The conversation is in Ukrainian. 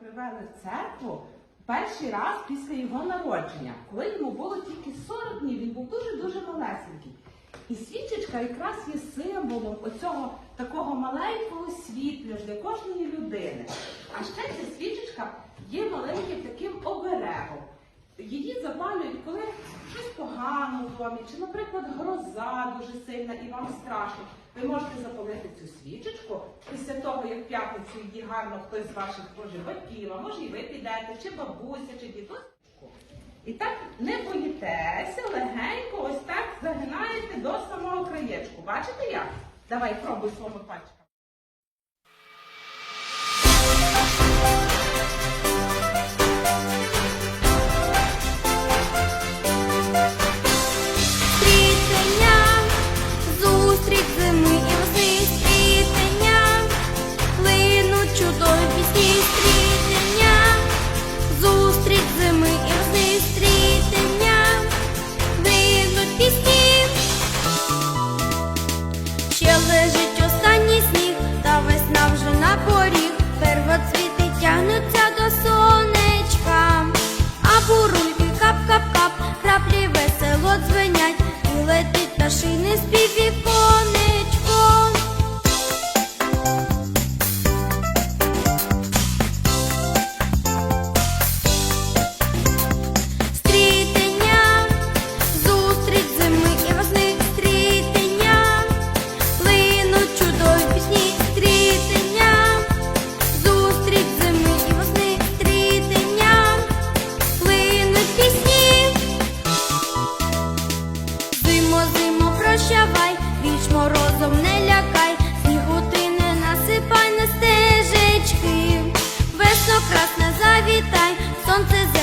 привели в церкву перший раз після його народження, коли йому було тільки 40 днів, він був дуже-дуже малесенький. І свічечка якраз є символом оцього такого маленького світла для кожної людини. А ще ця свічечка є маленьким таким оберегом. Її запалюють, коли щось погано в домі, чи, наприклад, гроза дуже сильна і вам страшно. Ви можете запалити цю свічечку після того, як в п'ятницю її гарно хтось з ваших може батьків, а може і ви підете, чи бабуся, чи дідусь. І так не боїтеся, легенько ось так загинаєте до самого краєчку. Бачите як? Давай пробуй своїми пальчиками. чудові прощавай, віч морозом не лякай, снігу ти не насипай на стежечки. Весно красне завітай, сонце